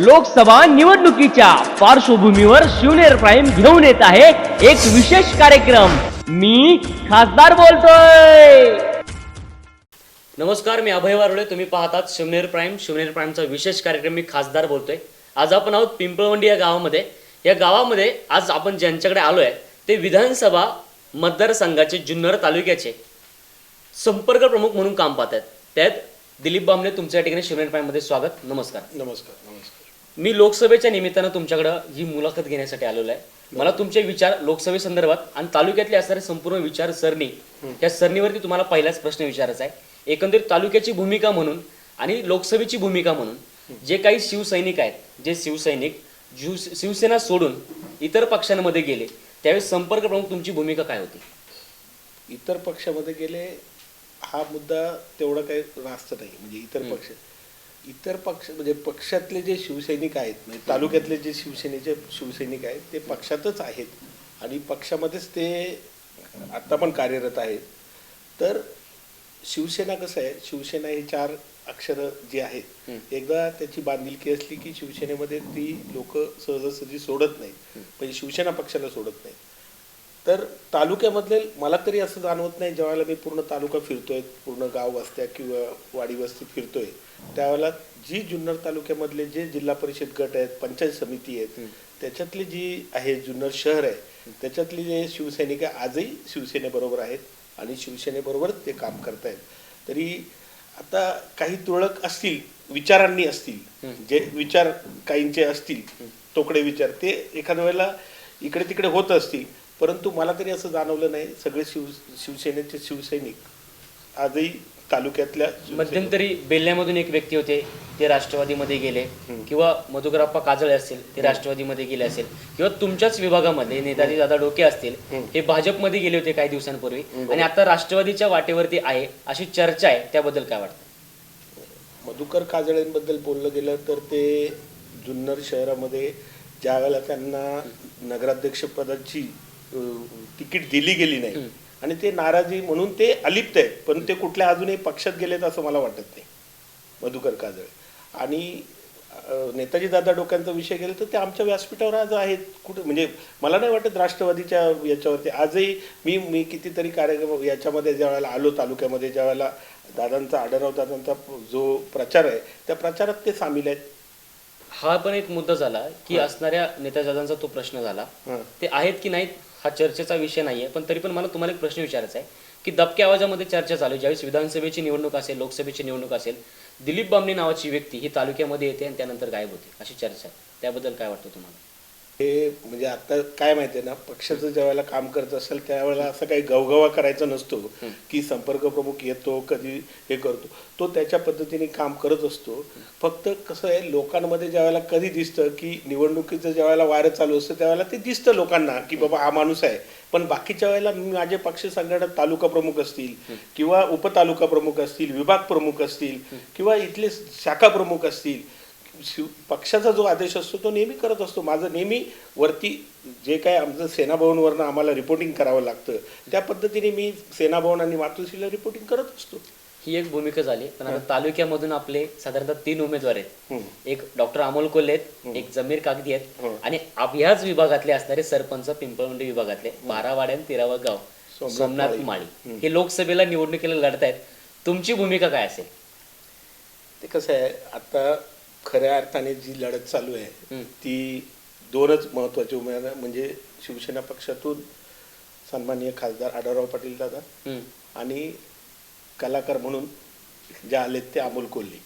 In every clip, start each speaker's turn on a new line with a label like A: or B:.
A: लोकसभा निवडणुकीच्या पार्श्वभूमीवर शिवनेर प्राईम घेऊन येत आहे एक विशेष कार्यक्रम. मी खासदार बोलतोय. नमस्कार मी अभय वारुळे. तुम्ही पाहतात शिवनेर प्राईम. शिवनेर प्राईमचा विशेष कार्यक्रम मी खासदार बोलतोय. आज आपण आहोत पिंपळवंडी या गावामध्ये. या गावामध्ये आज आपण ज्यांच्याकडे आलोय ते विधानसभा मतदारसंघाचे जुन्नर तालुक्याचे संपर्क प्रमुख म्हणून काम पाहत आहेत त्यात दिलीप बामणे तुमच्या या ठिकाणी शिवनेर प्राईममध्ये स्वागत. नमस्कार.
B: नमस्कार नमस्कार.
A: मी लोकसभेच्या निमित्तानं तुमच्याकडं ही मुलाखत घेण्यासाठी आलेलो आहे. मला तुमचे विचार लोकसभेसंदर्भात आणि तालुक्यातले असणारे संपूर्ण विचार सरणी त्या सरणीवरती तुम्हाला पहिलाच प्रश्न विचारायचा आहे. एकंदरीत तालुक्याची भूमिका म्हणून आणि लोकसभेची भूमिका म्हणून जे काही शिवसैनिक आहेत जे शिवसैनिक शिवसेना सोडून इतर पक्षांमध्ये गेले त्यावेळेस संपर्क प्रमुख तुमची भूमिका काय होती?
B: इतर पक्षामध्ये गेले हा मुद्दा तेवढा काही रास्त नाही म्हणजे इतर पक्ष. इतर पक्ष म्हणजे पक्षातले जे शिवसैनिक आहेत म्हणजे तालुक्यातले जे शिवसेनेचे शिवसैनिक आहेत ते पक्षातच आहेत. आणि पक्षामध्येच ते आता पण कार्यरत आहेत. तर शिवसेना कसं आहे? शिवसेना हे चार अक्षरं जी आहेत एकदा त्याची बांधिलकी असली की शिवसेनेमध्ये ती लोक सहजासहजी सोडत नाहीत. म्हणजे शिवसेना पक्षाला सोडत नाहीत. तर तालुक्यामधले मला तरी असं जाणवत नाही ज्यावेळेला मी पूर्ण तालुका फिरतोय पूर्ण गाव वस्त्या किंवा वाडी वस्ती फिरतोय त्यावेळेला जी जुन्नर तालुक्यामधले जे जिल्हा परिषद गट आहेत पंचायत समिती आहेत त्याच्यातली जी आहे जुन्नर शहर आहे त्याच्यातली जे शिवसैनिक आहे आजही शिवसेनेबरोबर आहेत आणि शिवसेनेबरोबर ते काम करतायत. तरी आता काही तुरळक असतील विचारांनी असतील जे विचार काहींचे असतील तोकडे विचार ते एखाद्या वेळेला इकडे तिकडे होत असतील परंतु मला तरी असं जाणवलं नाही सगळे शिव शिवसेनेचे शिवसैनिक आजही तालुक्यातल्या
A: मध्यंतरी बेल्ल्यामधून एक व्यक्ती होते ते राष्ट्रवादीमध्ये गेले. किंवा मधुकरप्पा काजळे असतील ते राष्ट्रवादीमध्ये गेले असेल. किंवा तुमच्याच विभागामध्ये नेताजी दादा डोके असतील हे भाजपमध्ये गेले होते काही दिवसांपूर्वी. आणि आता राष्ट्रवादीच्या वाटेवरती आहे अशी चर्चा आहे त्याबद्दल काय वाटतं?
B: मधुकर काजळेंबद्दल बोललं गेलं तर ते जुन्नर शहरामध्ये ज्या वेळेला त्यांना नगराध्यक्ष पदाची अं, तिकीट दिली गेली नाही. आणि ते नाराजी म्हणून ते अलिप्त आहेत. पण ते कुठल्या अजूनही पक्षात गेलेत असं मला वाटत नाही. मधुकर काजळे. आणि नेताजी दादा डोक्यांचा विषय गेला तर ते आमच्या व्यासपीठावर आज आहेत. कुठे म्हणजे मला नाही वाटत राष्ट्रवादीच्या याच्यावरती. आजही मी मी कितीतरी कार्यक्रम याच्यामध्ये ज्या वेळेला आलो तालुक्यामध्ये ज्या वेळेला दादांचा आढळराव दादांचा जो प्रचार आहे त्या प्रचारात ते सामील आहेत.
A: हा पण एक मुद्दा झाला की असणाऱ्या नेताजादांचा तो प्रश्न झाला. ते आहेत की नाहीत? हा चर्चेचा विषय नाहीये पण तरी पण मला तुम्हाला एक प्रश्न विचारायचा आहे की दबक्या आवाजामध्ये चर्चा चालू आहे ज्यावेळेस विधानसभेची निवडणूक असेल लोकसभेची निवडणूक असेल दिलीप बामणे नावाची व्यक्ती ही तालुक्यामध्ये येते आणि त्यानंतर गायब होते अशी चर्चा आहे. त्याबद्दल काय वाटतं तुम्हाला?
B: हे म्हणजे आता काय माहितीये ना पक्षाचं ज्या वेळेला काम करत असेल त्यावेळेला असं काही गवगवा करायचा नसतो की संपर्क प्रमुख येतो कधी हे करतो. तो त्याच्या पद्धतीने काम करत असतो. फक्त कसं आहे लोकांमध्ये ज्या वेळेला कधी दिसतं की निवडणुकीचं ज्या वेळेला वारं चालू असतं त्यावेळेला ते दिसतं लोकांना की बाबा हा माणूस आहे. पण बाकीच्या वेळेला माझे पक्ष संघटनात तालुका प्रमुख असतील किंवा उपतालुका प्रमुख असतील विभाग प्रमुख असतील किंवा इथले शाखा प्रमुख असतील शिव पक्षाचा जो आदेश असतो तो नेहमी करत असतो. माझं नेहमी वरती जे काय आमचं सेनाभवनवरनं आम्हाला रिपोर्टिंग करावं लागतं त्या पद्धतीने मी सेनाभवन आणि मातोश्रीला रिपोर्टिंग करत असतो.
A: ही एक भूमिका झाली. पण आता तालुक्यामधून आपले साधारणतः तीन उमेदवार आहेत. एक डॉक्टर अमोल कोल्हे आहेत एक जमीर कागदी आहेत. आणि ह्याच विभागातले असणारे सरपंच पिंपळवंडी विभागातले बारावाड्या आणि तेरावं गाव.
B: सोमनाथ माळी.
A: माळी. हे लोकसभेला निवडणुकीला लढतायत. तुमची भूमिका काय असेल?
B: ते कसं आहे आता खऱ्या अर्थाने जी लढत चालू आहे. ती दोनच महत्त्वाचे उमेदवार म्हणजे शिवसेना पक्षातून सन्माननीय खासदार आढळराव पाटील दादा. आणि कलाकार म्हणून जे आलेत ते अमोल कोल्हे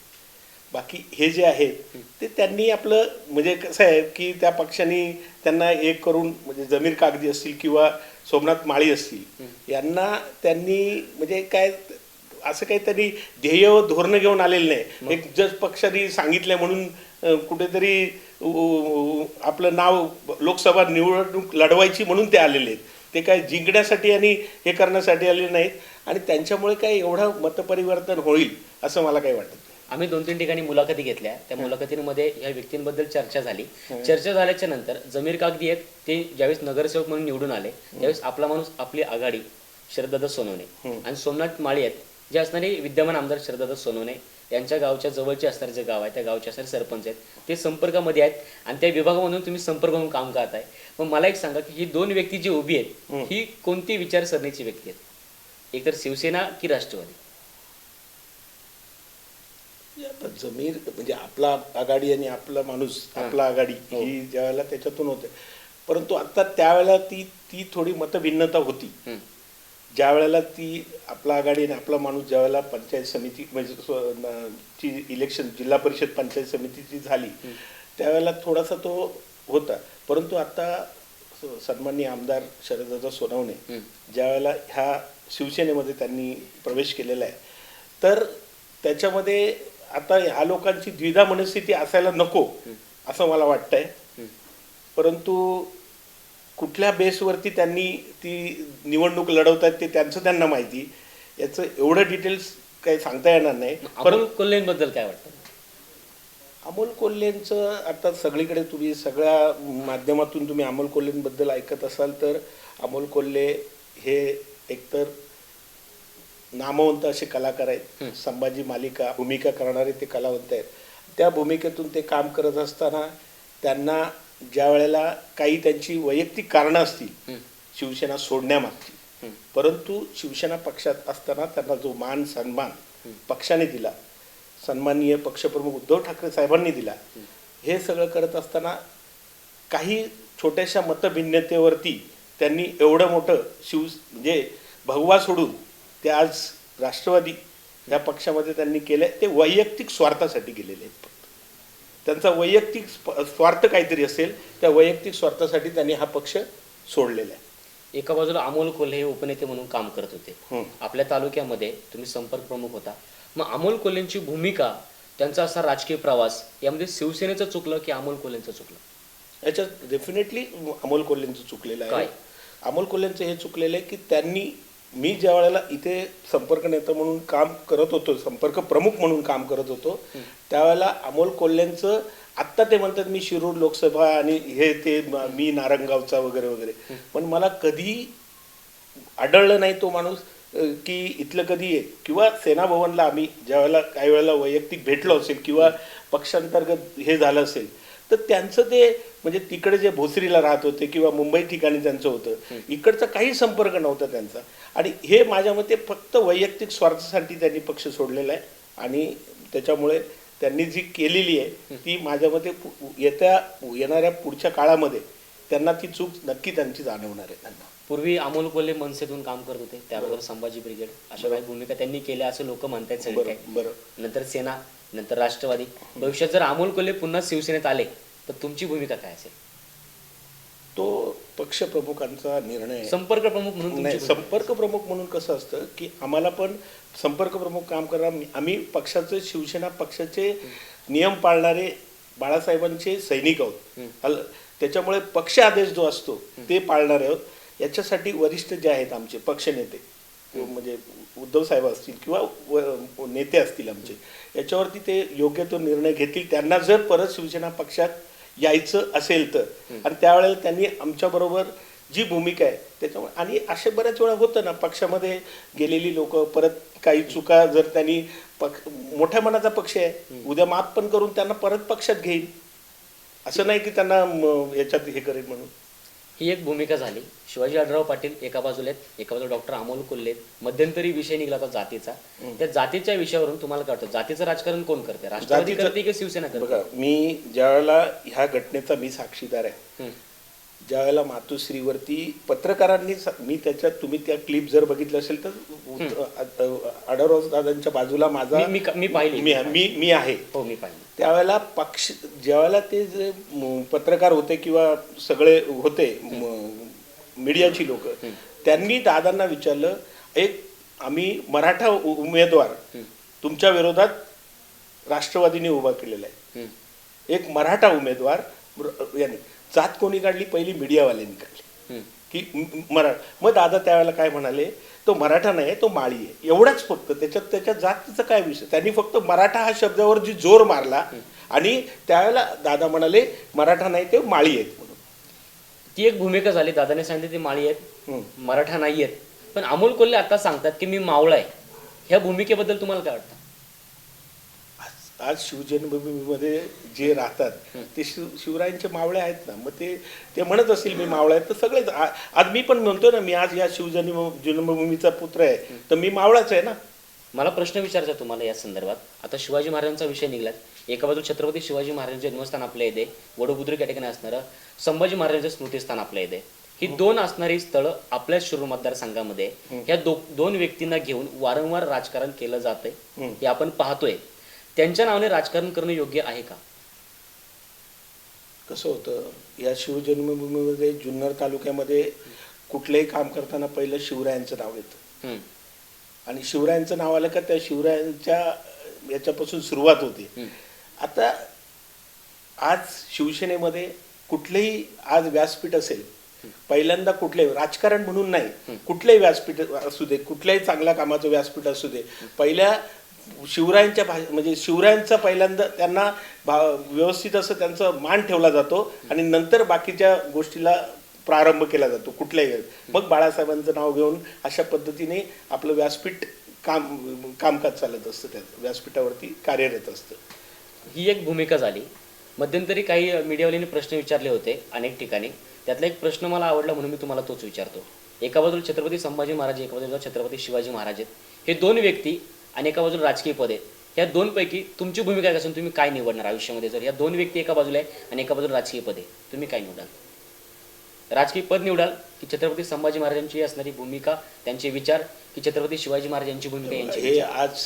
B: बाकी हे जे आहेत ते त्यांनी आपलं म्हणजे कसं आहे की त्या पक्षांनी त्यांना एक करून म्हणजे जमीर कागदी असतील किंवा सोमनाथ माळी असतील यांना त्यांनी म्हणजे काय असं काही त्यांनी ध्येय व धोरणं घेऊन आलेलं नाही. एक जज पक्षाने सांगितलंय म्हणून कुठेतरी आपलं नाव लोकसभा निवडणूक लढवायची म्हणून ते आलेले आहेत. ते काय जिंकण्यासाठी आणि हे करण्यासाठी आलेले नाहीत. आणि त्यांच्यामुळे काय एवढं मतपरिवर्तन होईल असं मला काही वाटत? नाही
A: आम्ही दोन तीन ठिकाणी मुलाखती घेतल्या. त्या मुलाखतींमध्ये ह्या व्यक्तींबद्दल चर्चा झाली. चर्चा झाल्याच्यानंतर जमीर कागदी आहेत ते ज्यावेळेस नगरसेवक म्हणून निवडून आले त्यावेळेस आपला माणूस आपली आघाडी शरददादा सोनवणे आणि सोमनाथ माळी आहेत जे असणारे विद्यमान आमदार शरददादा सोनवणे यांच्या गावच्या जवळचे असणारे जे गाव आहे त्या गावचे असणारे सरपंच आहेत ते संपर्कामध्ये आहेत आणि त्या विभागामधून तुम्ही संपर्क म्हणून काम करत आहे मग मला एक सांगा की ही दोन व्यक्ती जी उभी आहेत ही कोणती विचारसरणीची व्यक्ती आहेत? एकतर शिवसेना की राष्ट्रवादी?
B: आता जमीर म्हणजे आपला आघाडी आणि आपला माणूस आपला आघाडी ही. ज्यावेळेला त्याच्यातून होते. परंतु आता त्यावेळेला ती ती थोडी मतभिन्नता होती. ज्या वेळेला ती आपला आघाडी आणि आपला माणूस ज्या वेळेला पंचायत समिती म्हणजे ची इलेक्शन जिल्हा परिषद पंचायत समितीची झाली त्यावेळेला थोडासा तो होता. परंतु आता सन्माननीय आमदार शरददादा सोनवणे ज्या वेळेला ह्या शिवसेनेमध्ये त्यांनी प्रवेश केलेला आहे. तर त्याच्यामध्ये आता ह्या लोकांची द्विधा मनस्थिती असायला नको असं मला वाटतंय. परंतु कुठल्या बेसवरती त्यांनी ती निवडणूक लढवतात ते त्यांचं त्यांना माहिती. याचं एवढं डिटेल्स काही सांगता येणार नाही.
A: अमोल कोल्हेंबद्दल काय वाटतं?
B: अमोल कोल्हेंचं आता सगळीकडे तुम्ही सगळ्या माध्यमातून तुम्ही अमोल कोल्हेंबद्दल ऐकत असाल तर अमोल कोल्हे हे एकतर नामवंत असे कलाकार आहेत. संभाजी मालिका भूमिका करणारे ते कलावंत आहेत. त्या भूमिकेतून ते काम करत असताना त्यांना ज्या वेळेला काही त्यांची वैयक्तिक कारणं असतील शिवसेना सोडण्यामागची. परंतु शिवसेना पक्षात असताना त्यांना जो मान सन्मान पक्षाने दिला सन्माननीय पक्षप्रमुख उद्धव ठाकरे साहेबांनी दिला हे. सगळं करत असताना काही छोट्याशा मतभिन्नतेवरती त्यांनी एवढं मोठं शिव म्हणजे भगवा सोडून ते आज राष्ट्रवादी या पक्षामध्ये त्यांनी केलं ते वैयक्तिक स्वार्थासाठी गेलेले आहेत. त्यांचा वैयक्तिक स्वार्थ काहीतरी असेल त्या वैयक्तिक स्वार्थासाठी त्यांनी हा पक्ष सोडलेला आहे.
A: एका बाजूला अमोल कोल्हे हे उपनेते म्हणून काम करत होते. आपल्या तालुक्यामध्ये तुम्ही संपर्क प्रमुख होता. मग अमोल कोल्हेंची भूमिका त्यांचा असा राजकीय प्रवास यामध्ये शिवसेनेचं चुकलं की अमोल कोल्हेंचं चुकलं?
B: याच्यात डेफिनेटली अमोल कोल्हेंचं चुकलेलं? आहे. अमोल कोल्हेंचं हे चुकलेलं आहे की त्यांनी मी ज्या वेळेला इथे संपर्क नेता म्हणून काम करत होतो संपर्क प्रमुख म्हणून काम करत होतो त्यावेळेला अमोल कोल्ह्यांचं आत्ता ते म्हणतात मी शिरूर लोकसभा आणि हे ते मी नारंगावचा वगैरे वगैरे. पण मला कधी आढळलं नाही तो माणूस की इथलं कधी आहे किंवा सेना भवनला आम्ही ज्या वेळेला काही वेळेला वैयक्तिक भेटलो असेल किंवा पक्षांतर्गत हे झालं असेल तर त्यांचं ते म्हणजे तिकडे जे भोसरीला राहत होते किंवा मुंबई ठिकाणी त्यांचं होतं इकडचा काही संपर्क नव्हता त्यांचा. आणि हे माझ्या मते फक्त वैयक्तिक स्वार्थासाठी त्यांनी पक्ष सोडलेला आहे. आणि त्याच्यामुळे त्यांनी जी केलेली आहे ती माझ्या मते येत्या येणाऱ्या पुढच्या काळामध्ये त्यांना ती चूक नक्की त्यांची जाणवणार आहे त्यांना.
A: पूर्वी अमोल कोल्हे मनसेतून काम करत होते त्याबरोबर संभाजी ब्रिगेड अशा काही भूमिका त्यांनी केल्या असं लोक म्हणतात
B: बरं
A: नंतर सेना नंतर राष्ट्रवादी. भविष्यात जर अमोल कोल्हे पुन्हा शिवसेनेत आले तर तुमची भूमिका काय असेल?
B: तो पक्ष प्रमुखांचा निर्णय.
A: संपर्क प्रमुख म्हणून.
B: संपर्क प्रमुख म्हणून कसं असतं की आम्हाला पण संपर्क प्रमुख काम करा आम्ही पक्षाचे शिवसेना पक्षाचे नियम पाळणारे बाळासाहेबांचे सैनिक आहोत. त्याच्यामुळे पक्ष आदेश जो असतो ते पाळणारे आहोत. याच्यासाठी वरिष्ठ जे आहेत आमचे पक्षनेते म्हणजे उद्धव साहेब असतील किंवा नेते असतील आमचे याच्यावरती ते योग्य तो निर्णय घेतील. त्यांना जर परत शिवसेना पक्षात यायचं असेल तर. आणि त्यावेळेला त्यांनी आमच्याबरोबर जी भूमिका आहे त्याच्यामुळे आणि असे बऱ्याच वेळा होतं ना पक्षामध्ये गेलेली लोक परत काही चुका जर त्यांनी पक्ष मोठ्या मनाचा पक्ष आहे उद्या माफ पण करून त्यांना परत पक्षात घेईल असं नाही की त्यांना याच्यात हे करेल म्हणून.
A: ही एक भूमिका झाली. शिवाजी आढळराव पाटील एका बाजूला आहेत एका बाजूला डॉक्टर अमोल आहेत. मध्यंतरी विषय निघाला होता जातीचा. त्या जातीच्या विषयावरून तुम्हाला काय वाटतं? जातीचं राजकारण कोण करते राष्ट्रवादी करते की शिवसेना करते?
B: बघा मी ज्या वेळेला ह्या घटनेचा मी साक्षीदार आहे
A: हम्म.
B: ज्या वेळेला मातोश्रीवरती पत्रकारांनी मी त्याच्यात तुम्ही त्या क्लिप जर बघितलं असेल तर आढळराव दादांच्या बाजूला माझा
A: मी- मी- मी पाहिली.
B: मी मी आहे
A: हो मी
B: त्यावेळेला पक्ष ज्यावेळेला ते जे पत्रकार होते किंवा सगळे होते मीडियाची लोक त्यांनी दादांना विचारलं एक आम्ही मराठा उमेदवार तुमच्या विरोधात राष्ट्रवादीने उभा केलेला आहे. एक मराठा उमेदवार याने जात कोणी काढली पहिली मीडियावाल्यांनी काढली. की मरा मग दादा त्यावेळेला काय म्हणाले तो मराठा नाही तो माळी आहे. एवढाच फक्त त्याच्यात त्याच्या जातीचा काय विषय? त्यांनी फक्त मराठा हा शब्दावर जी जोर मारला आणि त्यावेळेला दादा म्हणाले मराठा नाही ते माळी आहेत म्हणून.
A: ती एक भूमिका झाली. दादाने सांगितले ते माळी आहेत. मराठा नाही आहेत. पण अमोल कोल्हे आता सांगतात की मी मावळा आहे. ह्या भूमिकेबद्दल तुम्हाला काय वाटतं?
B: आज शिवजन्मभूमीमध्ये जे राहतात ते शिव शिवरायांचे मावळे आहेत ना मग ते ते म्हणत असतील मी मावळा आहे. तर सगळेच आज मी पण म्हणतो ना मी आज या शिवजन्म जन्मभूमीचा पुत्र आहे. तर मी मावळाच आहे ना.
A: मला प्रश्न विचारायचा आहे तुम्हाला या संदर्भात. आता शिवाजी महाराजांचा विषय निघाला एका बाजू छत्रपती शिवाजी महाराजांचे जन्मस्थान आपल्या येते वडोबुद्रुक या ठिकाणी असणारं संभाजी महाराजांचं स्मृतिस्थान आपल्या येते ही दोन असणारी स्थळं आपल्या शिरूर मतदारसंघामध्ये या दो दोन व्यक्तींना घेऊन वारंवार राजकारण केलं जातंय. हे आपण पाहतोय. त्यांच्या नावाने राजकारण करणं योग्य आहे का?
B: कसं होतं? या शिवजन्मभूमीमध्ये जुन्नर तालुक्यामध्ये कुठलंही काम करताना पहिलं शिवरायांचं नाव येतं. आणि शिवरायांचं नाव आलं का त्या शिवरायांच्या याच्यापासून सुरुवात होते. आता आज शिवसेनेमध्ये कुठलेही आज व्यासपीठ असेल पहिल्यांदा कुठले राजकारण म्हणून नाही कुठलेही व्यासपीठ असू दे कुठल्याही चांगल्या कामाचं व्यासपीठ असू दे पहिल्या शिवरायांच्या भा म्हणजे शिवरायांचा पहिल्यांदा त्यांना भा व्यवस्थित असं त्यांचा मान ठेवला जातो आणि नंतर बाकीच्या गोष्टीला प्रारंभ केला जातो कुठल्याही मग बाळासाहेबांचं नाव घेऊन अशा पद्धतीने आपलं व्यासपीठ काम कामकाज चालत असतं त्या व्यासपीठावरती कार्यरत असतं.
A: ही एक भूमिका झाली. मध्यंतरी काही मीडियावाल्यांनी प्रश्न विचारले होते अनेक ठिकाणी. त्यातला एक प्रश्न मला आवडला म्हणून मी तुम्हाला तोच विचारतो. एका बाजूला छत्रपती संभाजी महाराज एका बाजूला छत्रपती शिवाजी महाराज आहेत. हे दोन व्यक्ती आणि एका बाजूला राजकीय पद. आहेत या दोन पैकी तुमची भूमिका काय असेल तुम्ही काय निवडणार आयुष्यामध्ये? जर या दोन व्यक्ती एका बाजूला आहे आणि एका बाजूला राजकीय पद आहे तुम्ही काय निवडाल? राजकीय पद निवडाल की छत्रपती संभाजी महाराजांची असणारी भूमिका त्यांचे विचार की छत्रपती शिवाजी महाराज यांची भूमिका यांचे
B: हे? आज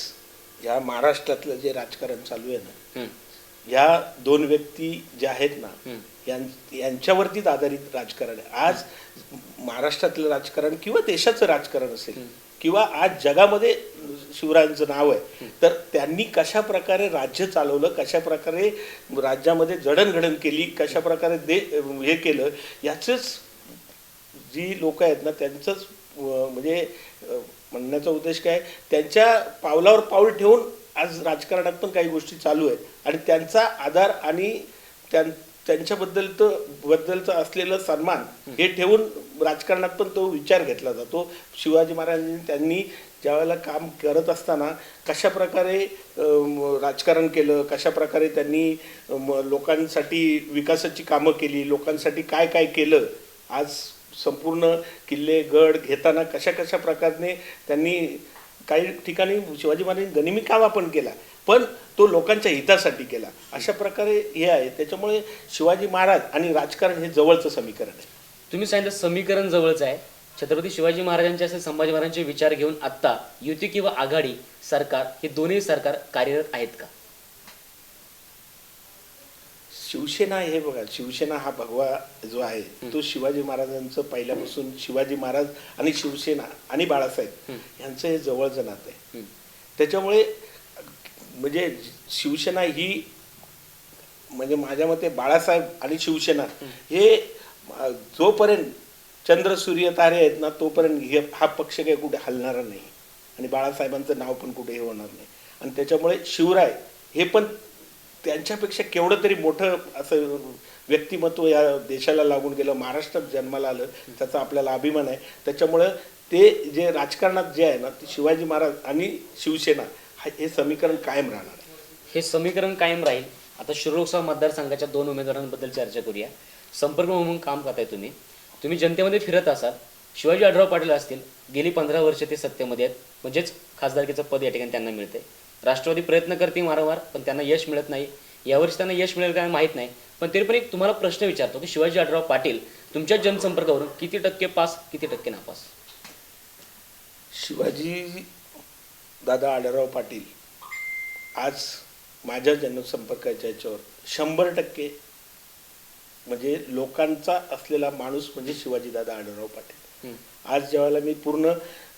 B: या महाराष्ट्रातलं जे राजकारण चालू आहे ना या दोन व्यक्ती ज्या आहेत ना यांच्यावरतीच आधारित राजकारण आहे. आज महाराष्ट्रातलं राजकारण किंवा देशाचं राजकारण असेल किंवा आज जगामध्ये शिवरायांचं नाव आहे. तर त्यांनी कशा प्रकारे राज्य चालवलं कशा प्रकारे राज्यामध्ये जडणघडण केली कशा प्रकारे दे हे केलं याचंच जी लोक आहेत ना त्यांचंच म्हणजे म्हणण्याचा उद्देश काय? त्यांच्या पावलावर पाऊल ठेवून आज राजकारणात पण काही गोष्टी चालू आहेत. आणि त्यांचा आधार आणि त्यां त्यांच्याबद्दल तर बद्दलचा असलेलं सन्मान हे ठेवून राजकारणात पण तो विचार घेतला जातो. शिवाजी महाराजांनी त्यांनी ज्यावेळेला काम करत असताना कशा प्रकारे राजकारण केलं कशा प्रकारे त्यांनी लोकांसाठी विकासाची कामं केली लोकांसाठी काय काय केलं आज संपूर्ण किल्ले गड घेताना कशा कशा प्रकारने त्यांनी काही ठिकाणी शिवाजी महाराजांनी गनिमी कावा पण केला पण तो लोकांच्या हितासाठी केला. अशा प्रकारे हे आहे. त्याच्यामुळे शिवाजी महाराज आणि राजकारण हे जवळचं समीकरण आहे.
A: तुम्ही सांगितलं समीकरण जवळच आहे. छत्रपती शिवाजी महाराजांचे असेल संभाजी महाराजांचे विचार घेऊन आत्ता युती किंवा आघाडी सरकार हे दोन्ही सरकार कार्यरत आहेत का?
B: शिवसेना हे बघा शिवसेना हा भगवा जो आहे तो शिवाजी महाराजांचं पहिल्यापासून शिवाजी महाराज आणि शिवसेना आणि बाळासाहेब यांचं हे जवळचं नातं आहे. त्याच्यामुळे म्हणजे शिवसेना ही म्हणजे माझ्या मते बाळासाहेब आणि शिवसेना हे. जोपर्यंत चंद्र सूर्य तारे आहेत ना तोपर्यंत हे हा पक्ष काही कुठे हलणारा नाही. आणि बाळासाहेबांचं नाव पण कुठे हे होणार नाही. आणि त्याच्यामुळे शिवराय हे पण त्यांच्यापेक्षा केवढं तरी मोठं असं व्यक्तिमत्व या देशाला लागून गेलं महाराष्ट्रात जन्माला आलं त्याचा आपल्याला अभिमान आहे. त्याच्यामुळं ते जे राजकारणात जे आहे ना ते शिवाजी महाराज आणि शिवसेना हा- हे समीकरण कायम राहणार. आहे
A: हे समीकरण कायम राहील. आता शिरूर मतदारसंघाच्या दोन उमेदवारांबद्दल चर्चा करूया. संपर्क म्हणून काम करताय तुम्ही. तुम्ही जनतेमध्ये फिरत असाल शिवाजी आढराव पाटील असतील गेली पंधरा वर्ष ते सत्तेमध्ये आहेत म्हणजेच खासदारकीचं पद या ठिकाणी त्यांना मिळते राष्ट्रवादी प्रयत्न करते वारंवार पण त्यांना यश मिळत नाही. यावर्षी त्यांना यश मिळेल काय माहीत नाही पण तरी पण एक तुम्हाला प्रश्न विचारतो की शिवाजी आढराव पाटील तुमच्या जनसंपर्कावरून किती टक्के पास किती टक्के नापास?
B: शिवाजी दादा आढळराव पाटील आज माझ्या जनसंपर्काच्या याच्यावर शंभर टक्के म्हणजे लोकांचा असलेला माणूस म्हणजे शिवाजी दादा आढळराव पाटील. आज ज्यावेळेला मी पूर्ण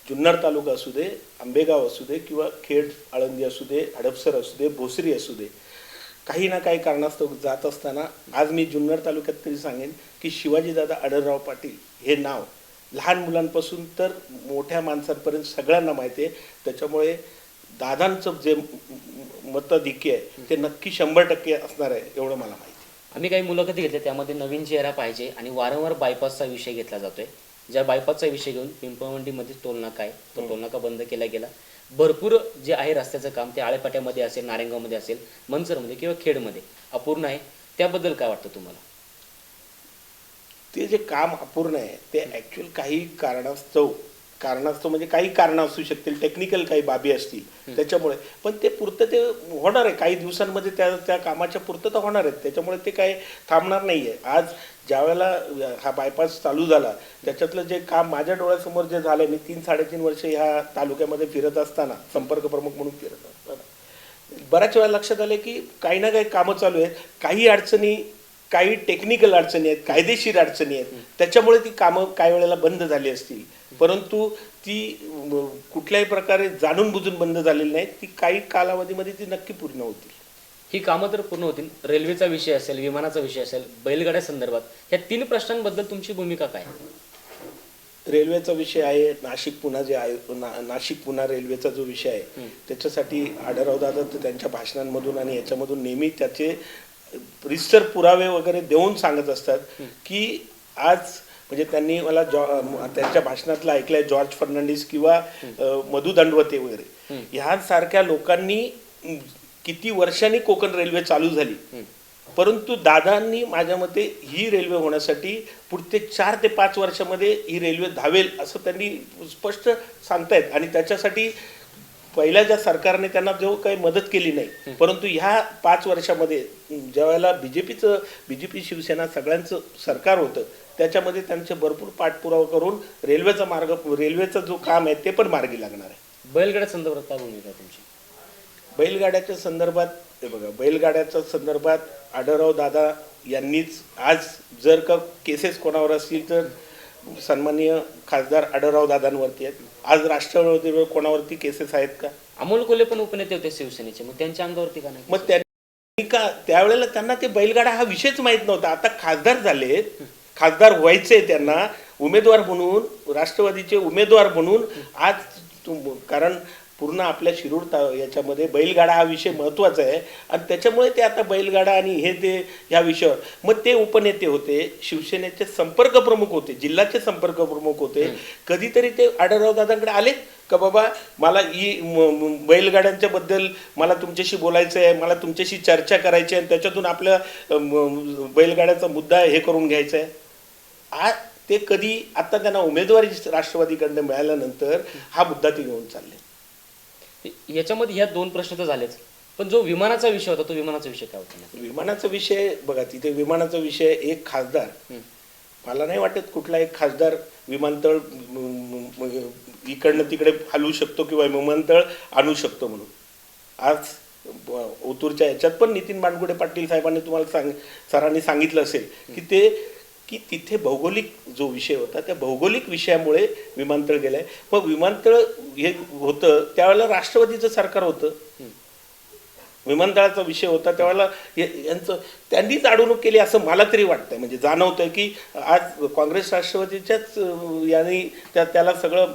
B: जुन्नर तालुका असू दे आंबेगाव असू दे किंवा खेड आळंदी असू दे हडपसर असू दे भोसरी असू दे काही ना काही कारणास्तव जात असताना आज मी जुन्नर तालुक्यात तरी सांगेन की शिवाजीदादा आढळराव पाटील हे नाव लहान मुलांपासून तर मोठ्या माणसांपर्यंत सगळ्यांना माहिती आहे. त्याच्यामुळे दादांचं जे मताधिक्य आहे ते नक्की शंभर टक्के असणार आहे एवढं मला माहिती
A: आम्ही काही मुलाखती घेतल्या त्यामध्ये नवीन चेहरा पाहिजे आणि वारंवार बायपासचा विषय घेतला जातोय. ज्या बायपासचा विषय घेऊन पिंपळवंडीमध्ये टोल नाका आहे तो टोल नाका बंद केला गेला? भरपूर जे आहे रस्त्याचं काम ते आळेपाट्यामध्ये असेल नारायणगावमध्ये असेल मनसरमध्ये किंवा खेडमध्ये अपूर्ण आहे. त्याबद्दल काय वाटतं तुम्हाला?
B: ते जे काम अपूर्ण आहे ते ॲक्च्युअल काही कारणास्तव कारणास्तव म्हणजे काही कारणं असू शकतील टेक्निकल काही बाबी असतील त्याच्यामुळे. पण ते पुरतं ते होणार आहे. काही दिवसांमध्ये त्या त्या कामाच्या पूर्तता होणार आहेत. त्याच्यामुळे ते काही थांबणार नाही आहे आज ज्यावेळेला हा बायपास चालू झाला त्याच्यातलं जे काम माझ्या डोळ्यासमोर जे झालं मी तीन साडेतीन वर्ष ह्या तालुक्यामध्ये फिरत असताना संपर्क प्रमुख म्हणून फिरत असताना बऱ्याच वेळा लक्षात आलं की काही ना काही कामं चालू आहेत. काही अडचणी काही टेक्निकल अडचणी आहेत कायदेशीर अडचणी आहेत. त्याच्यामुळे ती कामं काही वेळेला बंद झाली असतील. परंतु ती कुठल्याही प्रकारे जाणून बुजून बंद झालेली नाहीत. ती काही कालावधीमध्ये ती नक्की पूर्ण होतील.
A: ही कामं तर पूर्ण होतील. रेल्वेचा विषय असेल विमानाचा विषय असेल बैलगाड्या संदर्भात ह्या तीन प्रश्नांबद्दल तुमची भूमिका काय?
B: रेल्वेचा विषय आहे नाशिक पुणा जे आहे ना, नाशिक पुणा रेल्वेचा जो विषय आहे त्याच्यासाठी आढळराव दादा त्यांच्या भाषणांमधून आणि याच्यामधून नेहमी त्याचे रिस्टर पुरावे वगैरे देऊन सांगत असतात की आज म्हणजे त्यांनी मला जॉ त्यांच्या भाषणातलं ऐकलंय जॉर्ज फर्नांडिस किंवा मधु दंडवते वगैरे. ह्यासारख्या लोकांनी किती वर्षांनी कोकण रेल्वे चालू झाली. परंतु दादांनी माझ्या मते ही रेल्वे होण्यासाठी पुढचे चार ते पाच वर्षामध्ये ही रेल्वे धावेल असं त्यांनी स्पष्ट सांगतायत. आणि त्याच्यासाठी पहिल्या ज्या सरकारने त्यांना जो काही मदत केली नाही परंतु ह्या पाच वर्षामध्ये ज्या वेळेला B J पीचं B J P Shiv Sena सगळ्यांचं सरकार होतं त्याच्यामध्ये त्यांचे भरपूर पाठपुरावा करून रेल्वेचा मार्ग रेल्वेचं जो काम आहे ते पण मार्गी लागणार आहे.
A: बैलगाड्या संदर्भात काय भूमिका तुमची?
B: बैलगाड्याच्या संदर्भात हे बघा बैलगाड्याच्या संदर्भात आढळराव दादा यांनीच आज जर का केसेस कोणावर असतील तर सन्माननीय खासदार आढळराव दादांवरती आहेत. आज राष्ट्रवादीवर कोणावरती केसेस आहेत का?
A: अमोल कोल्हे पण उपनेते होते शिवसेनेचे. मग त्यांच्या अंगावरती का नाही
B: मग त्यांनी का त्यावेळेला त्यांना ते बैलगाडा हा विषयच माहीत नव्हता. आता खासदार झालेत. खासदार व्हायचे त्यांना. उमेदवार म्हणून राष्ट्रवादीचे उमेदवार म्हणून आज कारण पूर्ण आपल्या शिरूर ता याच्यामध्ये बैलगाडा हा विषय महत्त्वाचा आहे. आणि त्याच्यामुळे ते आता बैलगाडा आणि हे ते ह्या विषयावर मग ते उपनेते होते शिवसेनेचे संपर्क प्रमुख होते जिल्ह्याचे संपर्क प्रमुख होते. कधीतरी ते आढळराव दादांकडे आले का बाबा मला ही म- म- बैलगाड्यांच्या बद्दल मला तुमच्याशी बोलायचं आहे मला तुमच्याशी चर्चा करायची आहे आणि त्याच्यातून आपल्या बैलगाड्याचा मुद्दा हे करून घ्यायचा आहे आज ते कधी आता त्यांना उमेदवारी राष्ट्रवादीकडनं मिळाल्यानंतर हा मुद्दा ते घेऊन चालले.
A: याच्यामध्ये ह्या दोन प्रश्न तर झालेच. पण जो विमानाचा विषय होता तो विमानाचा विषय काय होता?
B: विमानाचा विषय बघा तिथे विमानाचा विषय एक खासदार. मला नाही वाटत कुठला एक खासदार विमानतळ इकडनं तिकडे हलवू शकतो किंवा विमानतळ आणू शकतो म्हणून. आज ओतूरच्या याच्यात पण नितीन बाणगुडे पाटील साहेबांनी तुम्हाला सांग सरांनी सांगितलं असेल की ते की तिथे भौगोलिक जो विषय होता त्या भौगोलिक विषयामुळे विमानतळ गेलंय. मग विमानतळ हे होतं त्यावेळेला राष्ट्रवादीचं सरकार होतं. विमानतळाचा विषय होता त्यावेळेला यांचं त्यांनीच अडवणूक केली असं मला तरी वाटतंय. म्हणजे जाणवतंय की आज काँग्रेस राष्ट्रवादीच्याच यांनी त्या त्याला सगळं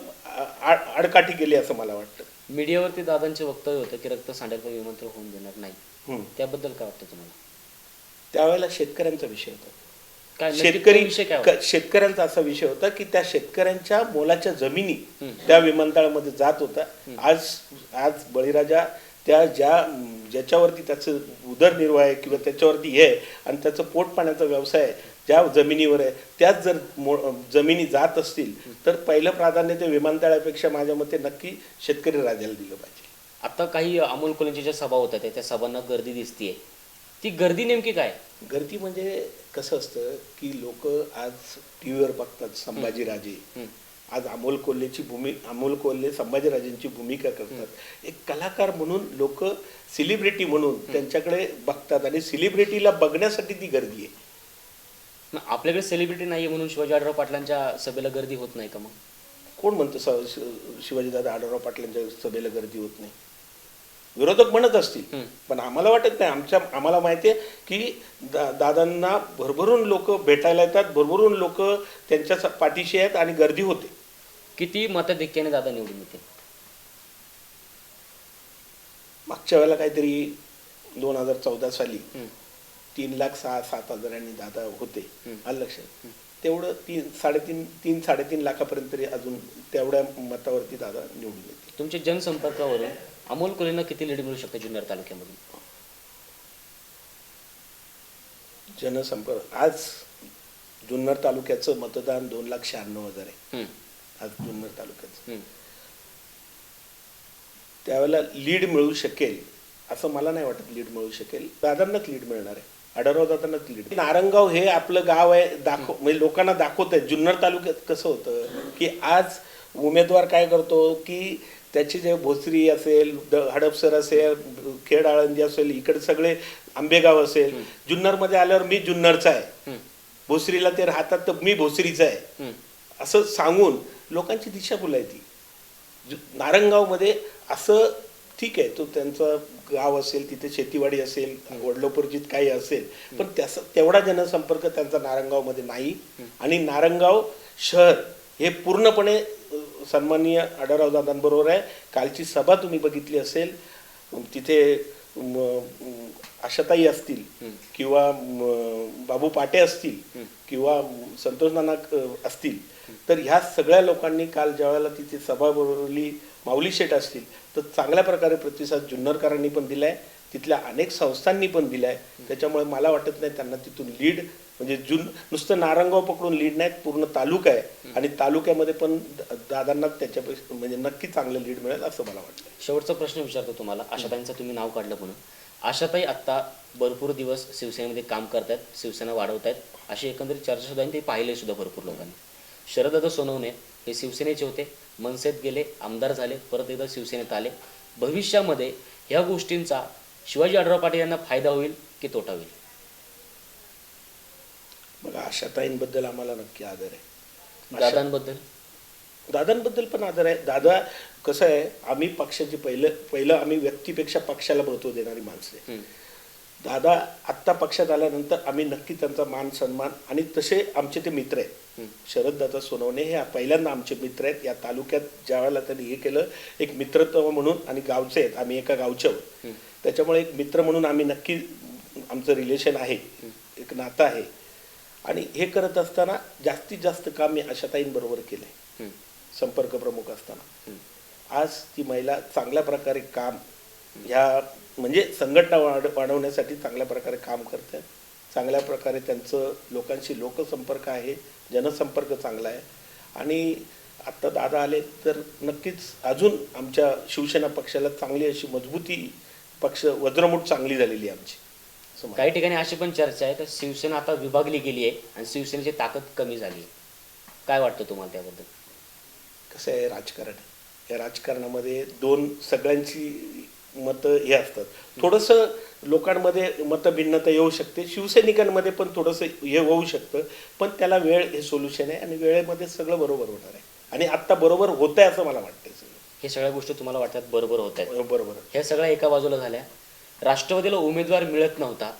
B: आडकाठी केली असं मला वाटतं.
A: मीडियावरती दादांचे वक्तव्य होतं की रक्त सांडेल विमानतळ होऊन देणार नाही. त्याबद्दल काय वाटतं तुम्हाला?
B: त्यावेळेला शेतकऱ्यांचा विषय होता. शेतकरी शेतकऱ्यांचा असा विषय होता की त्या शेतकऱ्यांच्या मोलाच्या जमिनी त्या विमानतळामध्ये जात होता आज आज बळीराजा त्या ज्या ज्याच्यावरती त्याचं उदरनिर्वाह आहे किंवा त्याच्यावरती हे आहे आणि त्याचं पोट पाण्याचा व्यवसाय आहे ज्या जमिनीवर आहे त्याच जर जमिनी जात असतील तर पहिलं प्राधान्य ते विमानतळापेक्षा माझ्या मते नक्की शेतकरी राजाला दिलं पाहिजे.
A: आता काही अमोल कोल्हेंच्या ज्या सभा होत्या त्या- त्या सभांना गर्दी दिसतीये. ती गर्दी नेमकी काय?
B: गर्दी म्हणजे कसं असतं की लोक आज टी व्हीवर बघतात संभाजीराजे. आज अमोल कोल्हेची भूमी अमोल कोल्हे संभाजीराजेंची भूमिका करतात. एक कलाकार म्हणून लोक सेलिब्रिटी म्हणून त्यांच्याकडे बघतात आणि सेलिब्रिटीला बघण्यासाठी ती गर्दी आहे.
A: आपल्याकडे सेलिब्रिटी नाहीये म्हणून शिवाजी आढराव पाटलांच्या सभेला गर्दी होत नाही का मग?
B: कोण म्हणतं शिवाजीदादा आढळराव पाटलांच्या सभेला गर्दी होत नाही? विरोधक म्हणत असतील. पण आम्हाला वाटत नाही. आमच्या आम्हाला माहिती आहे की दा दादांना भरभरून लोक भेटायला येतात. भरभरून लोक त्यांच्या पाठीशी आहेत आणि गर्दी होते.
A: किती मताधिक्याने दादा निवडून येते
B: मागच्या वेळेला काहीतरी दोन हजार चौदा साली. तीन लाख सहा सात हजारांनी दादा होते. आलं लक्षात? तेवढं तीन साडेतीन तीन साडेतीन लाखापर्यंत तरी अजून तेवढ्या मतावरती दादा निवडून येते
A: तुमच्या जनसंपर्कावरून? अमोल कोल्हेंना किती लीड मिळू शकते जुन्नर तालुक्यामधून?
B: जनसंपर्क. आज जुन्नर तालुक्याचं मतदान दोन लाख शहाण्णव हजार आहे. आज जुन्नर तालुक्याचं. त्यावेळेला लीड मिळू शकेल असं मला नाही वाटत लीड मिळू शकेल. दादांनाच लीड मिळणार आहे. आढळराव दादांनाच लीड नारंगाव हे आपलं गाव आहे दाखव म्हणजे लोकांना दाखवत आहे जुन्नर तालुक्यात कसं होतं की आज उमेदवार काय करतो की त्याची जे भोसरी असेल द- हडपसर असेल खेड आळंदी असेल इकडे सगळे आंबेगाव असेल जुन्नरमध्ये आल्यावर मी जुन्नरचा आहे. भोसरीला ते राहतात तर मी भोसरीचा आहे. असं सांगून लोकांची दिशाभूल आहे ती नारंगावमध्ये असं ठीक आहे तो त्यांचं गाव असेल तिथे शेतीवाडी असेल वडलोपरिचित काही असेल पण त्याचा तेवढा जनसंपर्क त्यांचा नारंगावमध्ये नाही. आणि नारंगाव शहर हे पूर्णपणे सन्माननीय आढळराव दादांबरोबर आहे. कालची सभा तुम्ही बघितली असेल तिथे आशाताई असतील किंवा बाबू पाटे असतील किंवा संतोष नाना असतील. तर ह्या सगळ्या लोकांनी काल ज्यावेळेला तिथे सभा बोलवली माऊली शेठ असतील तर चांगल्या प्रकारे प्रतिसाद जुन्नरकरांनी पण दिलाय तिथल्या अनेक संस्थांनी पण दिलाय. त्याच्यामुळे मला वाटत नाही त्यांना तिथून लीड म्हणजे जुन नुसतं नारंगाव पकडून लीड नाही पूर्ण तालुका आहे. आणि तालुक्यामध्ये पण दादांना त्याच्यापेक्षा म्हणजे नक्की चांगलं लीड मिळेल असं मला वाटतं.
A: शेवटचा प्रश्न विचारतो तुम्हाला. आशाताईंचं तुम्ही नाव काढलं म्हणून. आशाताई आत्ता भरपूर दिवस शिवसेनेमध्ये काम करतायत शिवसेना वाढवतायत. अशी एकंदरीत चर्चा सुद्धा ते पाहिले सुद्धा भरपूर लोकांनी. शरददादा सोनवणे हे शिवसेनेचे होते. मनसेत गेले आमदार झाले परत एकदा शिवसेनेत आले. भविष्यामध्ये ह्या गोष्टींचा शिवाजी आढराव पाटील यांना फायदा होईल की तोटा होईल?
B: मग आशाताईंबद्दल आम्हाला नक्की आदर आहे.
A: दादांबद्दल?
B: दादांबद्दल पण आदर आहे. दादा कसं आहे आम्ही पक्षाची पहिलं पहिलं आम्ही व्यक्तीपेक्षा पक्षाला महत्त्व देणारी माणसं दादा आत्ता पक्षात आल्यानंतर आम्ही नक्की त्यांचा मान सन्मान आणि तसे आमचे ते मित्र आहेत. शरददादा सोनवणे हे पहिल्यांदा आमचे मित्र आहेत. या तालुक्यात ज्या वेळेला त्यांनी हे केलं एक मित्रत्व म्हणून आणि गावचे आहेत. आम्ही एका गावचे आहोत. त्याच्यामुळे एक मित्र म्हणून आम्ही नक्की आमचं रिलेशन आहे. एक नातं आहे. आणि हे करत असताना जास्तीत जास्त काम मी आशाताईंबरोबर केलं आहे संपर्क प्रमुख असताना. आज ती महिला चांगल्या प्रकारे काम ह्या म्हणजे संघटना वाढ वाढवण्यासाठी चांगल्या प्रकारे काम करते चांगल्या प्रकारे त्यांचं लोकांशी लोकसंपर्क आहे. जनसंपर्क चांगला आहे. आणि आत्ता दादा आले तर नक्कीच अजून आमच्या शिवसेना पक्षाला चांगली अशी मजबूती पक्ष वज्रमूठ चांगली झालेली आहे आमची.
A: काही ठिकाणी अशी पण चर्चा आहे तर शिवसेना आता विभागली गेली आहे आणि शिवसेनेची ताकद कमी झाली आहे. काय वाटतं तुम्हाला त्याबद्दल?
B: कसं आहे राजकारण? या राजकारणामध्ये दोन सगळ्यांची मतं हे असतात. थोडंसं लोकांमध्ये मतभिन्नता येऊ शकते शिवसैनिकांमध्ये पण थोडंसं हे होऊ शकतं पण त्याला वेळ हे सोल्युशन आहे आणि वेळेमध्ये सगळं बरोबर होणार आहे. आणि आत्ता बरोबर होत आहे असं मला वाटतंय सगळं.
A: हे सगळ्या गोष्टी तुम्हाला वाटतात बरोबर होत आहेत.
B: बरोबर
A: ह्या सगळ्या एका बाजूला झाल्या. राष्ट्रवादीला उमेदवार मिळत नव्हता.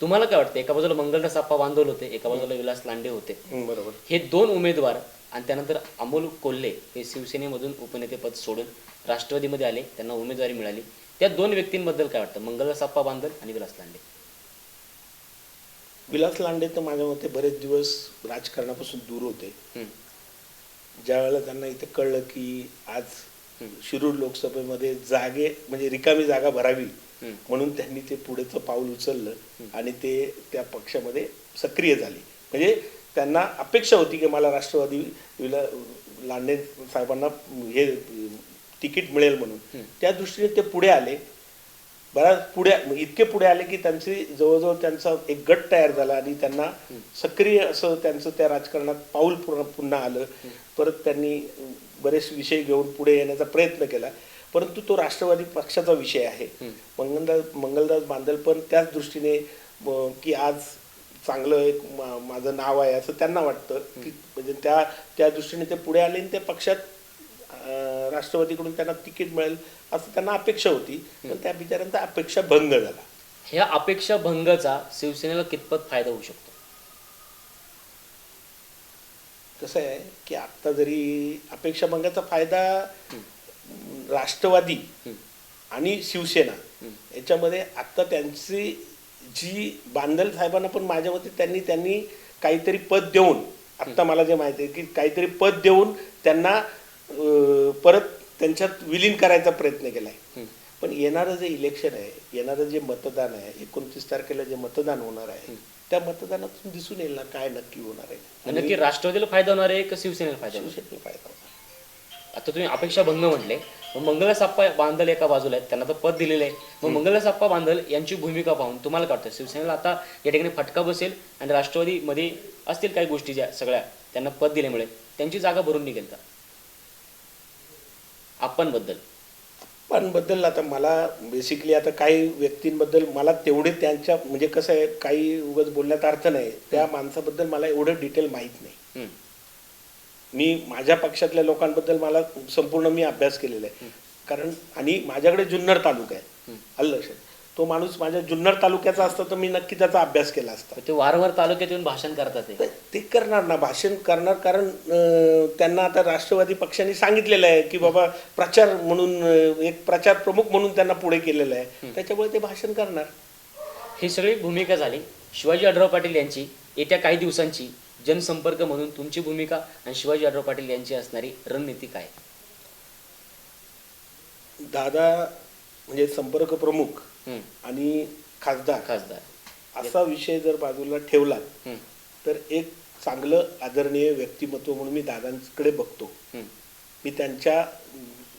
A: तुम्हाला काय वाटतं? एका बाजूला मंगलदास आप्पा बांधवल होते एका बाजूला विलास लांडे होते.
B: बरोबर.
A: हे दोन उमेदवार आणि त्यानंतर अमोल कोल्हे हे शिवसेनेमधून उपनेतेपद सोडून राष्ट्रवादीमध्ये आले त्यांना उमेदवारी मिळाली. त्या दोन व्यक्तींबद्दल काय वाटतं? मंगलदास आप्पा बांधल आणि विलास लांडे.
B: विलास लांडे तर माझ्या मते बरेच दिवस राजकारणापासून दूर होते. ज्या वेळेला त्यांना इथे कळलं की आज शिरूर लोकसभेमध्ये जागे म्हणजे रिकामी जागा भरावी. म्हणून त्यांनी ते पुढेचं पाऊल उचललं आणि ते त्या पक्षामध्ये सक्रिय झाले. म्हणजे त्यांना अपेक्षा होती की मला राष्ट्रवादी विला लांडे साहेबांना हे तिकीट मिळेल म्हणून. त्या दृष्टीने ते पुढे आले. बराच पुढे इतके पुढे आले की त्यांची जवळजवळ त्यांचा एक गट तयार झाला आणि त्यांना सक्रिय असं त्यांचं त्या राजकारणात पाऊल पुन्हा आलं. परत त्यांनी बरेच विषय घेऊन पुढे येण्याचा प्रयत्न केला. परंतु तो राष्ट्रवादी पक्षाचा विषय आहे. मंगलदास मंगलदास बांदल पण त्याच दृष्टीने की आज चांगलं एक माझं नाव आहे असं त्यांना वाटतं की म्हणजे त्या त्या दृष्टीने ते पुढे आले आणि त्या पक्षात राष्ट्रवादीकडून त्यांना तिकीट मिळेल असं त्यांना अपेक्षा होती. पण त्या बिचाऱ्यांचा अपेक्षा भंग झाला.
A: ह्या अपेक्षा भंगाचा शिवसेनेला कितपत फायदा होऊ शकतो?
B: कसं आहे की आत्ता जरी अपेक्षा भंगाचा फायदा राष्ट्रवादी आणि शिवसेना याच्यामध्ये आत्ता त्यांची जी बांदल साहेबांना पण माझ्या मते त्यांनी त्यांनी काहीतरी पद देऊन आत्ता मला जे माहिती आहे की काहीतरी पद देऊन त्यांना परत त्यांच्यात विलीन करायचा प्रयत्न केलाय. पण येणारं जे इलेक्शन आहे येणारं जे मतदान आहे एकोणतीस तारखेला जे मतदान होणार आहे त्या मतदानातून दिसून येईल ना काय नक्की होणार आहे.
A: नक्की राष्ट्रवादीला फायदा होणार आहे का शिवसेनेला फायदा आहे?
B: शिवसेनेला फायदा होणार.
A: आता तुम्ही अपेक्षा भंग म्हटले मग मंगला साप्पा बांधल एका बाजूला आहेत त्यांना तर पद दिलेलं आहे. मग मंगला साप्पा बांधल यांची भूमिका पाहून तुम्हाला काय वाटतं? शिवसेनेला आता या ठिकाणी फटका बसेल आणि राष्ट्रवादीमध्ये असतील काही गोष्टी ज्या सगळ्या त्यांना पद दिल्यामुळे त्यांची जागा भरून निघेल का? आपण बद्दल
B: पण बद्दल आता मला बेसिकली आता काही व्यक्तींबद्दल मला तेवढे त्यांच्या म्हणजे कसं आहे काही उगाच बोलण्यात अर्थ नाही. त्या माणसाबद्दल मला एवढं डिटेल माहीत नाही. मी माझ्या पक्षातल्या लोकांबद्दल मला संपूर्ण मी अभ्यास केलेला आहे. कारण आणि माझ्याकडे जुन्नर तालुका आहे आलं लक्षात तो माणूस माझ्या जुन्नर तालुक्याचा असता तर मी नक्की त्याचा अभ्यास केला असता.
A: ते वारंवार तालुक्यात येऊन भाषण करतात ते.
B: करणार ना भाषण करणार कारण त्यांना आता राष्ट्रवादी पक्षाने सांगितलेलं आहे की बाबा प्रचार म्हणून एक प्रचार प्रमुख म्हणून त्यांना पुढे केलेलं आहे. त्याच्यामुळे ते भाषण करणार.
A: ही सगळी भूमिका झाली. शिवाजी आढराव पाटील यांची येत्या काही दिवसांची जनसंपर्क म्हणून तुमची भूमिका आणि शिवाजी आढराव पाटील यांची असणारी रणनीती काय
B: दादा म्हणजे संपर्क प्रमुख. आणि खासदार
A: खासदार
B: असा विषय जर बाजूला ठेवला. तर एक चांगलं आदरणीय व्यक्तिमत्व म्हणून मी दादांकडे बघतो. मी त्यांच्या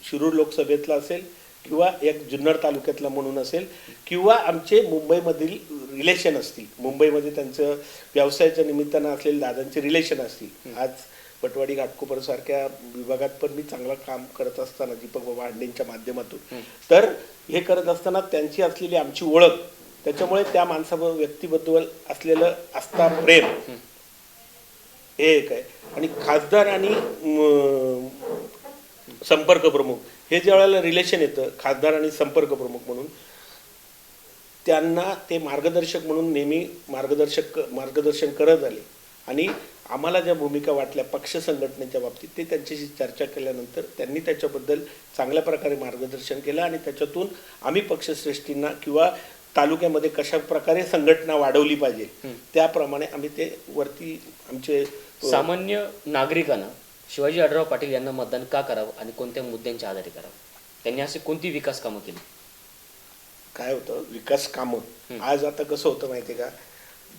B: शिरूर लोकसभेतला असेल किंवा एक जुन्नर तालुक्यातला म्हणून असेल किंवा आमचे मुंबईमधील रिलेशन असतील. मुंबईमध्ये त्यांचं व्यवसायाच्या निमित्तानं असलेले दादांचे रिलेशन असतील. आज पटवाडी घाटकोपर सारख्या विभागात पण मी चांगलं काम करत असताना दीपक बाबा हांडेंच्या माध्यमातून. तर हे करत असताना त्यांची असलेली आमची ओळख त्याच्यामुळे त्या माणसा व्यक्तीबद्दल असलेलं आस्था प्रेम हे एक आहे. आणि खासदार आणि संपर्क प्रमुख हे ज्या वेळेला रिलेशन येतं खासदार आणि संपर्क प्रमुख म्हणून त्यांना ते मार्गदर्शक म्हणून नेहमी मार्गदर्शक मार्गदर्शन करत आले. आणि आम्हाला ज्या भूमिका वाटल्या पक्ष संघटनेच्या बाबतीत ते त्यांच्याशी चर्चा केल्यानंतर त्यांनी त्याच्याबद्दल चांगल्या प्रकारे मार्गदर्शन केलं आणि त्याच्यातून आम्ही पक्षश्रेष्ठींना किंवा तालुक्यामध्ये कशा प्रकारे संघटना वाढवली पाहिजे त्याप्रमाणे आम्ही ते वरती आमचे
A: सामान्य नागरिकांना शिवाजी आढराव पाटील यांना मतदान का करावं आणि कोणत्या मुद्द्यांच्या आधारे करावं? त्यांनी असे कोणती विकास कामं केली?
B: काय होतं? विकास कामं. आज आता कसं होतं माहिती आहे का?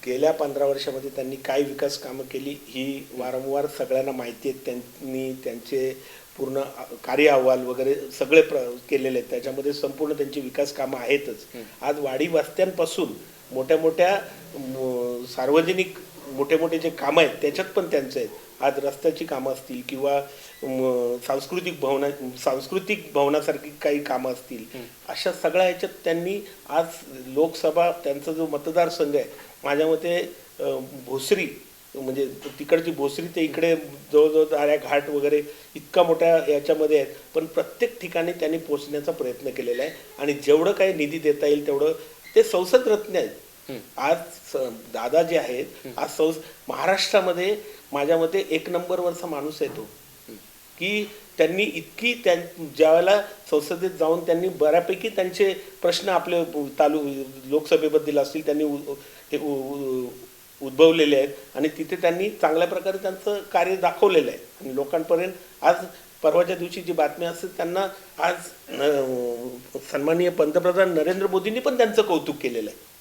B: गेल्या पंधरा वर्षामध्ये त्यांनी काय विकास कामं केली ही वारंवार सगळ्यांना माहिती आहे. त्यांनी त्यांचे पूर्ण कार्य अहवाल वगैरे सगळे प्र केलेले आहेत. त्याच्यामध्ये संपूर्ण त्यांची विकास कामं आहेतच. आज वाडी वस्त्यांपासून मोठ्या मोठ्या सार्वजनिक मोठे मोठे जे कामं आहेत त्याच्यात पण त्यांचे आहेत आज रस्त्याची कामं असतील किंवा सांस्कृतिक भवना सांस्कृतिक भवनासारखी काही कामं असतील अशा सगळ्या ह्याच्यात त्यांनी आज लोकसभा त्यांचा जो मतदारसंघ आहे माझ्या मते भोसरी म्हणजे तिकडची भोसरी ते इकडे जवळजवळ दाऱ्या घाट वगैरे इतका मोठ्या याच्यामध्ये आहेत. पण प्रत्येक ठिकाणी त्यांनी पोचण्याचा प्रयत्न केलेला आहे. आणि जेवढं काही निधी देता येईल तेवढं ते संसद रत्न आहेत. आज स- दादा जे आहेत आज संस महाराष्ट्रामध्ये माझ्या मते एक नंबरवरचा माणूस आहे तो. की त्यांनी इतकी त्यां ज्यावेळेला संसदेत जाऊन त्यांनी बऱ्यापैकी त्यांचे प्रश्न आपले तालु लोकसभेबद्दल असतील त्यांनी हे उद्भवलेले आहेत आणि तिथे त्यांनी चांगल्या प्रकारे त्यांचं कार्य दाखवलेलं आहे. आणि लोकांपर्यंत आज परवाच्या दिवशी जी बातमी असते त्यांना आज सन्माननीय पंतप्रधान नरेंद्र मोदींनी पण त्यांचं कौतुक केलेलं आहे.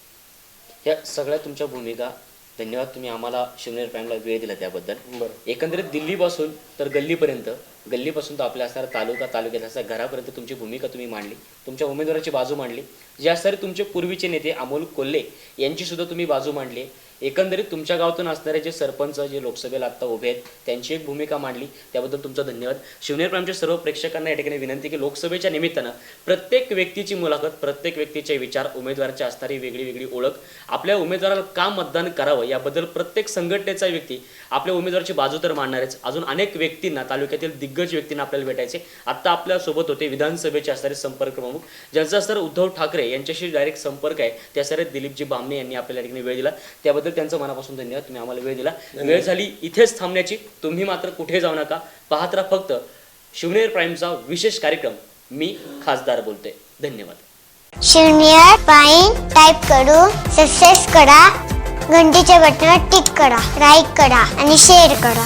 A: या सगळ्या तुमच्या भूमिका धन्यवाद तुम्ही आम्हाला शिवनेर प्राईमला वेळ दिला त्याबद्दल.
B: बरं.
A: एकंदरीत दिल्लीपासून तर गल्लीपर्यंत गल्लीपासून तर आपल्या असणारा तालुका तालुक्यात असणाऱ्या घरापर्यंत तुमची भूमिका तुम्ही मांडली. तुमच्या उमेदवाराची बाजू मांडली. जे असणारे तुमचे पूर्वीचे नेते अमोल कोल्हे यांची सुद्धा तुम्ही बाजू मांडली. एकंदरीत तुमच्या गावातून असणारे जे सरपंच जे लोकसभेला आत्ता उभे आहेत त्यांची एक भूमिका मांडली. त्याबद्दल तुमचा धन्यवाद. शिवनेर प्रामच्या सर्व प्रेक्षकांना या ठिकाणी विनंती की लोकसभेच्या निमित्तानं प्रत्येक व्यक्तीची मुलाखत प्रत्येक व्यक्तीचे विचार उमेदवाराची असणारी वेगळी वेगळी ओळख आपल्या उमेदवाराला का मतदान करावं याबद्दल प्रत्येक संघटनेचा व्यक्ती आपल्या उमेदवाराची बाजू तर मांडणारच. अजून अनेक व्यक्तींना तालुक्यातील दिग्गज व्यक्तींना आपल्याला भेटायचे. आत्ता आपल्यासोबत होते विधानसभेचे असणारे संपर्क प्रमुख ज्यांचा असणारा उद्धव ठाकरे यांच्याशी डायरेक्ट संपर्क आहे. त्या असणारे दिलीपजी बामणे यांनी आपल्याला ठिकाणी वेळ दिला. त्याबद्दल त्यांचं मनापासून धन्यवाद. तुम्ही आम्हाला वेळ दिला. वेळ झाली इथेच थांबण्याची. तुम्ही मात्र कुठे जाऊ नका. पाहत राहा फक्त शिवनेर प्राईमचा विशेष कार्यक्रम. मी खासदार बोलतोय धन्यवाद.
C: शून्य पाईन टाईप करून सक्सेस करा घंटीच्या बटनावर टिक करा लाईक करा आणि शेअर करा.